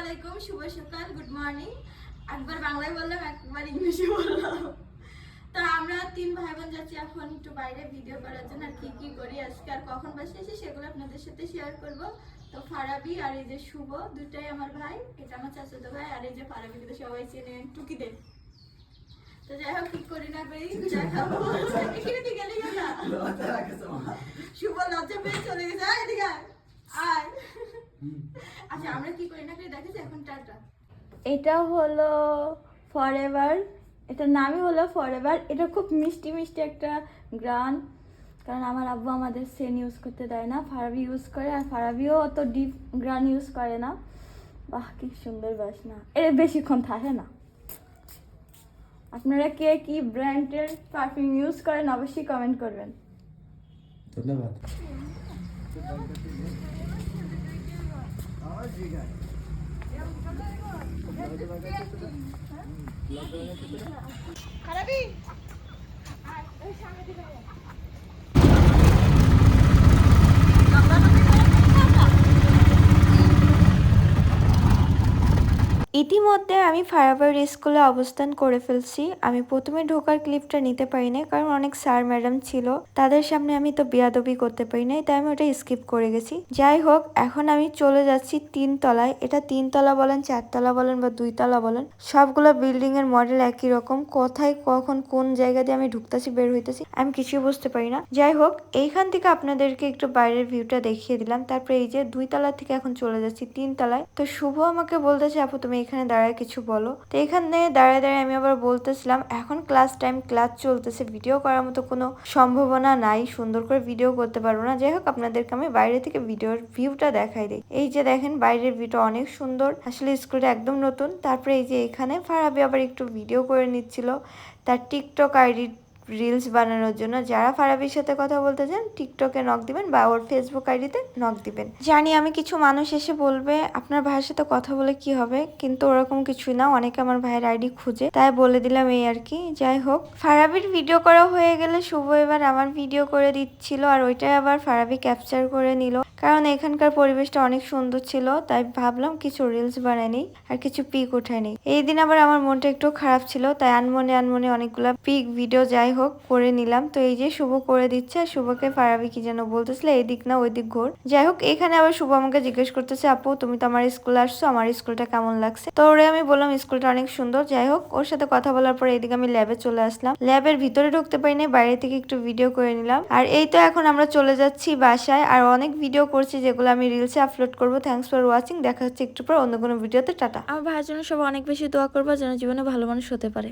আলাইকুম শুভ সকাল good morning একবার বাংলায় বললাম একবার ইংলিশে বললাম। তো আমরা তিন ভাই বোন যাচ্ছি এখন একটু বাইরে ভিডিও করার জন্য আর কি কি করি আজকে আর কখন বাসে এসে সেগুলো আপনাদের সাথে শেয়ার করব। তো ফারাবি আর এই যে শুভ দুটাই আমার ভাই এটা আমার চাচাতো ভাই আর এই যে ফারাবি তো সবাই চেনে টুকি দে তো যাই হোক কি করি না করি গেলি না শুভ লজ্জা পেয়ে চলে গেছে। আয় এদিকে আয়। আচ্ছা আমরা কি করি না করি? দেখেছি এখন টাটা। এটা হলো ফরএভার এটার নামই হলো ফরএভার এটা খুব মিষ্টি মিষ্টি একটা গ্রান। কারণ আমার আব্বু আমাদের সেন ইউজ করতে দেয় না। ফারাবি ইউজ করে আর ফারাবিও অত ডিপ গ্রান ইউজ করে না। বাহ কি সুন্দর বাসনা। এর বেশিক্ষণ থাকে না। আপনারা কে কি ব্র্যান্ডের পারফিউম ইউজ করেন অবশ্যই কমেন্ট করবেন। ধন্যবাদ। ফারাবি ইতিমধ্যে আমি ফায়ারবার স্কুলে অবস্থান করে ফেলছি। আমি প্রথমে ঢোকার ক্লিপটা নিতে পারি নাই কারণ অনেক স্যার ম্যাডাম ছিল। তাদের সামনে আমি তো বিয়াদবি করতে পারি নাই তাই আমি ওটা স্কিপ করে গেছি। যাই হোক, এখন আমি চলে যাচ্ছি তিন তলায় এটা তিনতলা বলেন, চারতলা বলেন বা দুইতলা বলেন, সবগুলো বিল্ডিং এর মডেল একই রকম। কোথায়, কখন, কোন জায়গা দিয়ে আমি ঢুকতেছি, বের হইতেছি, আমি কিছুই বুঝতে পারি না। যাই হোক, এইখান থেকে আপনাদেরকে একটু বাইরের ভিউটা দেখিয়ে দিলাম। তারপরে এই যে দুই তলা থেকে এখন চলে যাচ্ছি তিন তলায় তো শুভ আমাকে বলতেছে, আপু, তুমি এখানে দাঁড়ায় কিছু বলো। তো এখানে দাঁড়ায় দাঁড়ায় আমি আবার বলতেছিলাম, এখন ক্লাস টাইম ক্লাস চলতেছে ভিডিও করার মতো কোনো সম্ভাবনা নাই, সুন্দর করে ভিডিও করতে পারব না। যাই হোক, আপনাদেরকে আমি বাইরে থেকে ভিডিওর ভিউটা দেখাই দিই। এই যে দেখেন, বাইরের ভিউটা অনেক সুন্দর। আসলে স্কুলটা একদম নতুন। তারপরে এই যে এখানে ফারাবি আবার একটু ভিডিও করে নিচ্ছিল। তার টিকটক আইডি রিলস বানানোর জন্য। যারা ফারাবির সাথে কথা বলতে চান টিকটকে নক দিবেন বা ওর ফেসবুক আইডিতে নক দিবেন। জানি আমি কিছু মানুষ এসে বলবে, আপনার ভাইয়ের সাথে কথা বলে কি হবে? কিন্তু ওরকম কিছুই না, অনেকে আমার ভাইয়ের আইডি খুঁজে। তাই বলে দিলাম এই আর কি। যাই হোক, ফারাবির ভিডিও করা হয়ে গেলে শুভ এবার আমার ভিডিও করে দিচ্ছিল, আর ওইটাই আবার ফারাবি ক্যাপচার করে নিল। কারণ এখানকার পরিবেশটা অনেক সুন্দর ছিল, তাই ভাবলাম কিছু রিলস বানাই নিই আর কিছু পিক উঠাই এই দিন আবার আমার মনটা একটু খারাপ ছিল, তাই আনমনে আনমনে অনেকগুলো পিক ভিডিও যাই হোক করে নিলাম। তো এই যে শুভ করে দিচ্ছে, আর শুভকে পারাবি কি যেন বলতেছিল, এদিক না ওই দিক ঘোর। যাই হোক, এখানে আবার শুভ আমাকে জিজ্ঞেস করতেছে, আপু, তুমি তো আমার স্কুলে আসছো, আমার স্কুলটা কেমন লাগছে? তো ওরে আমি বললাম স্কুলটা অনেক সুন্দর, যাই হোক। ওর সাথে কথা বলার পরে এদিকে আমি ল্যাবে চলে আসলাম। ল্যাবের ভিতরে ঢুকতে পারিনি, বাইরে থেকে একটু ভিডিও করে নিলাম। আর এই তো এখন আমরা চলে যাচ্ছি বাসায়, আর অনেক ভিডিও করছি, যেগুলো আমি রিলসে আপলোড করব। থ্যাংকস ফর ওয়াচিং দেখা হচ্ছে একটু পর, অন্য কোনো ভিডিওতে টাটা। আমার ভাইয়ের জন্য সবাই অনেক বেশি দোয়া করব, যেন জীবনে ভালো মানুষ হতে পারে।